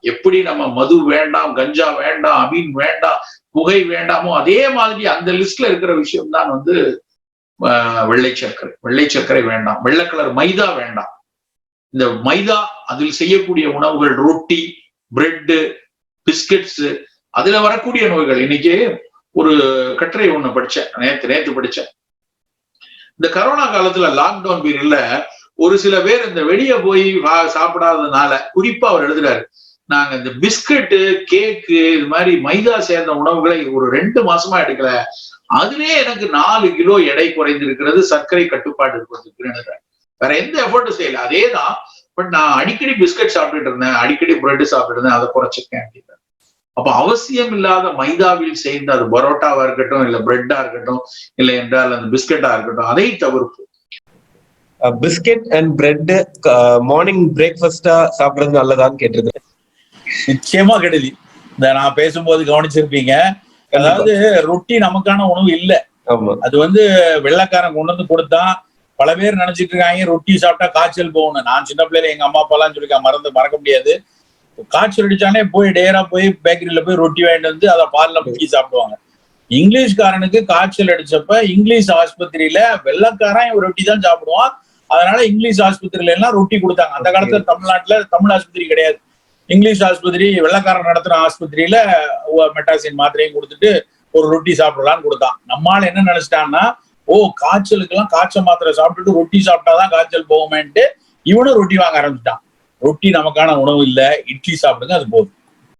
எப்படி நம்ம மது வேண்டாம் கஞ்சா வேண்டாம் அமீன் வேண்டாம் புகை வேண்டாமோ அதே மாதிரி அந்த லிஸ்ட்ல இருக்கிற விஷயம் தான் வந்து ஆஹ், வெள்ளை சர்க்கரை. வெள்ளை சர்க்கரை வேண்டாம். வெள்ளை கலர் மைதா வேண்டாம். இந்த மைதா அதில் செய்யக்கூடிய உணவுகள் ரொட்டி பிரெட்டு பிஸ்கட்ஸ் அதுல வரக்கூடிய நோய்கள். இன்னைக்கு ஒரு கட்டுரை ஒண்ணு படிச்சேன். நேத்து நேத்து படிச்சேன். இந்த கரோனா காலத்துல லாக்டவுன் பீரியட்ல ஒரு சில பேர் இந்த வெளியே போய் சாப்பிடாததுனால குறிப்பா அவர் எழுதுறாரு. நாங்க இந்த பிஸ்கட்டு கேக்கு இது மாதிரி மைதா சேர்ந்த உணவுகளை ஒரு ரெண்டு மாசமா எடுக்கல. அதுவே எனக்கு நாலு கிலோ எடை குறைந்திருக்கிறது சர்க்கரை கட்டுப்பாடு இருக்கிறது. வேற எந்த எஃபர்ட்டும் செய்யல. அதே தான் பட் நான் அடிக்கடி பிஸ்கட் சாப்பிட்டுட்டு இருந்தேன் அடிக்கடி பிரெட் சாப்பிட்டு இருந்தேன் அதை குறைச்சிருக்கேன் அப்படின்னு. அப்ப அவசியம் இல்லாத மைதாவில் சேர்ந்த அது பரோட்டாவா இருக்கட்டும் இல்ல பிரெட்டா இருக்கட்டும் இல்லை என்றால் அந்த பிஸ்கட்டா இருக்கட்டும் அதை தவிர்ப்பு பிஸ்கெட் அண்ட் பிரெட் மார்னிங் பிரேக்ஃபாஸ்டா சாப்பிடுறது நல்லதான்னு கேட்டிருக்கேன் நிச்சயமா கெடுதி. இந்த நான் பேசும்போது கவனிச்சிருப்பீங்க. அதாவது ரொட்டி நமக்கான உணவு இல்ல. அது வந்து வெள்ளைக்காரன் கொண்டு வந்து கொடுத்தான் பல பேர் நினைச்சிட்டு இருக்காங்க ரொட்டி சாப்பிட்டா காய்ச்சல் போகணும் நான் சின்ன பிள்ளைல எங்க அம்மா அப்பா எல்லாம் சொல்லிருக்காங்க மறந்து மறக்க முடியாது. காய்ச்சல் அடிச்சானே போய் டேரா போய் பேக்கரியில போய் ரொட்டி வாங்கிட்டு வந்து அதை பால்ல முக்கி சாப்பிடுவாங்க. இங்கிலீஷ்காரனுக்கு காய்ச்சல் அடிச்சப்ப இங்கிலீஷ் ஆஸ்பத்திரியில வெள்ளைக்காரன் ரொட்டி தான் சாப்பிடுவான். அதனால இங்கிலீஷ் ஆஸ்பத்திரியில எல்லாம் ரொட்டி கொடுத்தாங்க. அந்த காலத்துல தமிழ்நாட்டுல தமிழ் ஆஸ்பத்திரி கிடையாது. இங்கிலீஷ் ஆஸ்பத்திரி வெள்ளைக்காரன் நடத்துற ஆஸ்பத்திரியில மெட்டாசின் மாத்திரையும் கொடுத்துட்டு ஒரு ரொட்டி சாப்பிடலாம்னு கொடுத்தான். நம்மால என்ன நினைச்சிட்டான்னா ஓ காய்ச்சலுக்கெல்லாம் காய்ச்சல் மாத்திரை சாப்பிட்டுட்டு ரொட்டி சாப்பிட்டாதான் காய்ச்சல் போகுமேன்ட்டு இவனும் ரொட்டி வாங்க ஆரம்பிச்சிட்டான். ரொட்டி நமக்கான உணவு இல்லை இட்லி சாப்பிடுங்க அது போதும்.